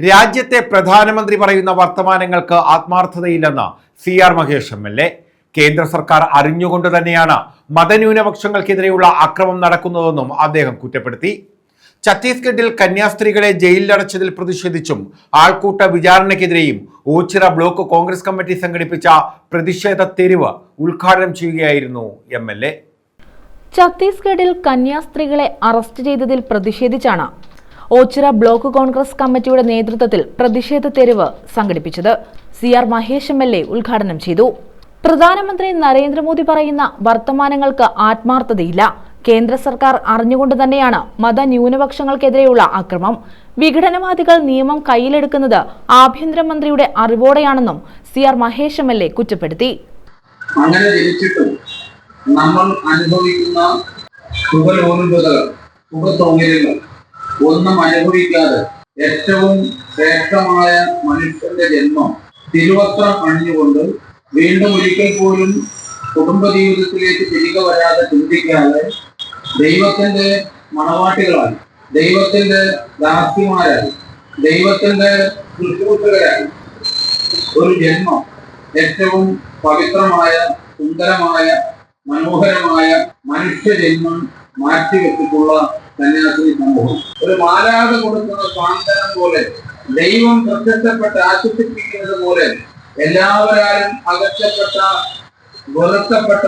രാജ്യത്തെ പ്രധാനമന്ത്രി പറയുന്ന വർത്തമാനങ്ങൾക്ക് ആത്മാർത്ഥതയില്ലെന്ന് C R Mahesh M L A. കേന്ദ്ര സർക്കാർ അറിഞ്ഞുകൊണ്ട് തന്നെയാണ് മതന്യൂനപക്ഷങ്ങൾക്കെതിരെയുള്ള അക്രമം നടക്കുന്നതെന്നും അദ്ദേഹം കുറ്റപ്പെടുത്തി. ഛത്തീസ്ഗഡിൽ കന്യാസ്ത്രീകളെ ജയിലിലടച്ചതിൽ പ്രതിഷേധിച്ചും ആൾക്കൂട്ട വിചാരണയ്ക്കെതിരെയും ഓച്ചിറ ബ്ലോക്ക് കോൺഗ്രസ് കമ്മിറ്റി സംഘടിപ്പിച്ച പ്രതിഷേധ തെരുവ് ഉദ്ഘാടനം ചെയ്യുകയായിരുന്നു എം എൽ എ. ഛത്തീസ്ഗഡിൽ കന്യാസ്ത്രീകളെ അറസ്റ്റ് ചെയ്തതിൽ പ്രതിഷേധിച്ചാണ് ഓച്ചിറ ബ്ലോക്ക് കോൺഗ്രസ് കമ്മിറ്റിയുടെ നേതൃത്വത്തിൽ പ്രതിഷേധ തെരുവ് സംഘടിപ്പിച്ചത് C R Mahesh M L A ഉദ്ഘാടനം ചെയ്തു. പ്രധാനമന്ത്രി നരേന്ദ്രമോദി പറയുന്ന വർത്തമാനങ്ങൾക്ക് ആത്മാർത്ഥതയില്ല. കേന്ദ്ര സർക്കാർ അറിഞ്ഞുകൊണ്ട് തന്നെയാണ് മതന്യൂനപക്ഷങ്ങൾക്കെതിരെയുള്ള അക്രമം. വിഘടനവാദികൾ നിയമം കയ്യിലെടുക്കുന്നത് ആഭ്യന്തരമന്ത്രിയുടെ അറിവോടെയാണെന്നും C R Mahesh M L A കുറ്റപ്പെടുത്തി. നമ്മൾ അനുഭവിക്കുന്ന സുഖലോലുപതകൾ സുഖസൗകര്യങ്ങൾ ഒന്നും അനുഭവിക്കാതെ ഏറ്റവും ശ്രേഷ്ഠമായ മനുഷ്യന്റെ ജന്മം തിരുവസ്ത്രം അണിഞ്ഞുകൊണ്ട് വീണ്ടും ഒരിക്കൽ പോലും കുടുംബ ജീവിതത്തിലേക്ക് തിരികെ വരാതെ ചിന്തിക്കാതെ ദൈവത്തിന്റെ മണവാട്ടികളായി ദൈവത്തിന്റെ ദാസ്യമാരായി ദൈവത്തിന്റെ ശുശ്രൂഷകരായി. ഒരു ജന്മം ഏറ്റവും പവിത്രമായ സുന്ദരമായ മനോഹരമായ മനുഷ്യ മനുഷ്യജന്മം മാറ്റിവെച്ചിട്ടുള്ള സന്യാസി സമൂഹം ഒരു മാലാത കൊടുക്കുന്ന സാന്ത്വനം പോലെ ദൈവം പ്രത്യക്ഷപ്പെട്ട് ആശ്വസിപ്പിക്കുന്നത് പോലെ എല്ലാവരാലും അകറ്റപ്പെട്ട വെറുക്കപ്പെട്ട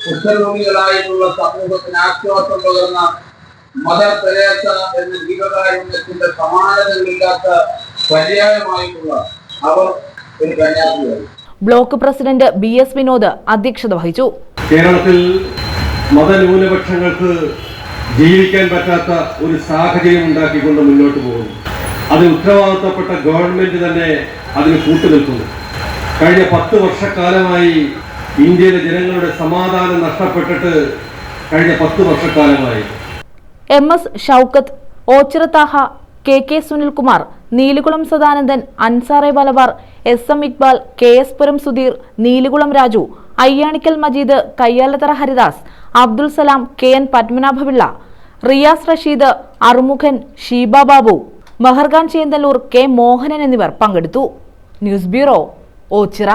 കുഷ്ഠരോഗികളായിട്ടുള്ള സമൂഹത്തിന് ആശ്വാസം പകർന്ന മദർ തെരേസ എന്ന ജീവകാരുണ്യത്തിന്റെ സമാനതകളില്ലാത്ത പര്യായമായിട്ടുള്ള അവർ ഒരു കന്യാസിയായി block president B S Vinod അധ്യക്ഷത വഹിച്ചു. കേരളത്തിൽ മതന്യൂനപക്ഷങ്ങൾക്ക് ജീവിക്കാൻ പറ്റാത്ത ഒരു സാഹചര്യം ഉണ്ടാക്കിക്കൊണ്ട് മുന്നോട്ട് പോകുന്നു. അത് ഉത്തരവാദിത്തപ്പെട്ട ഗവൺമെന്റ് തന്നെ അതിന് കൂട്ടുനിൽക്കുന്നു. കഴിഞ്ഞ പത്ത് വർഷക്കാലമായി ഇന്ത്യയിലെ ജനങ്ങളുടെ സമാധാനം നഷ്ടപ്പെട്ടിട്ട് കഴിഞ്ഞ പത്ത് വർഷക്കാലമായി. എം എസ് ഷൗക്കത്ത് ഓച്ചിറത്താഹ K K Sunilkumar Neelukulam Sadanandan അൻസാറെ Malabar S M Iqbal K S Puram Sudheer Neelukulam Raju Ayyanikkal Majeed Kayyalathara Haridas Abdul Salam K N Padmanabhapillai Riyas Rasheed Arumukhan Sheeba Babu Meharkhan Chenthallur K Mohanan എന്നിവർ പങ്കെടുത്തു. News bureau Ochira.